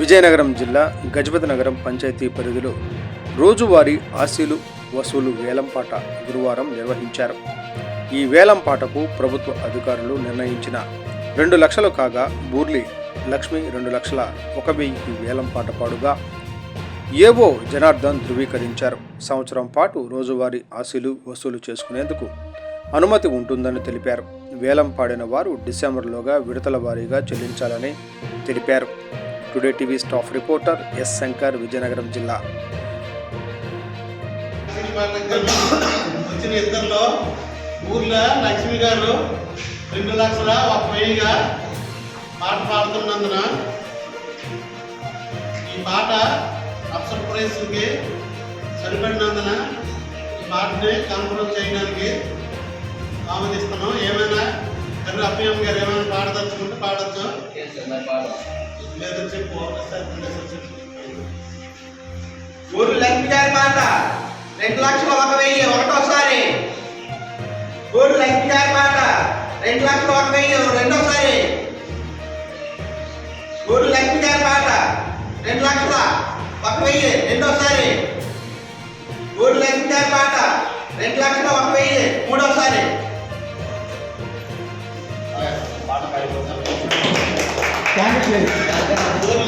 విజయనగరం జిల్లా గజపతి నగరం పంచాయతీ పరిధిలో రోజువారీ ఆశీలు వసూలు వేలంపాట గురువారం నిర్వహించారు. ఈ వేలంపాటకు ప్రభుత్వ అధికారులు నిర్ణయించిన రెండు లక్షలు కాగా బూర్లి లక్ష్మి రెండు లక్షల ఒక వెయ్యికి వేలంపాట పాడుగా ఏవో జనార్దన్ ధృవీకరించారు. సంవత్సరం పాటు రోజువారీ ఆశీలు వసూలు చేసుకునేందుకు అనుమతి ఉంటుందని తెలిపారు. వేలం పాడిన వారు డిసెంబర్లోగా విడతల వారీగా చెల్లించాలని తెలిపారు. Today TV staff reporter S Shankar Vizianagaram జిల్లా వచ్చిన ఇద్దరులో ఊర్లో లక్ష్మి గారు రెండు లక్షల ఒక వెయ్యిగా పాట పాడుతున్నందున ఈ పాట అప్సర్ ప్రైస్కి సరిపడినందున ఈ పాటని కన్ఫర్మ్ చేయడానికి ఆమోదిస్తున్నాం. కర్రీ అప్పయ్యం గారు ఏమైనా పాడదలుచుకుంటే పాడచ్చు? లేదా చెప్పు ఊరు లక్ష్మి గారి మాట రెండు లక్షల ఒక వెయ్యి ఒకటోసారి. ఊరు లక్ష్మి గారి మాట రెండు లక్షల ఒక వెయ్యి రెండోసారి. ఊరు లక్ష్మి గారి మాట రెండు లక్షల ఒక వెయ్యి రెండోసారి. ఊరు లక్ష్మి గారి మాట రెండు లక్షల Obrigado, meu filho?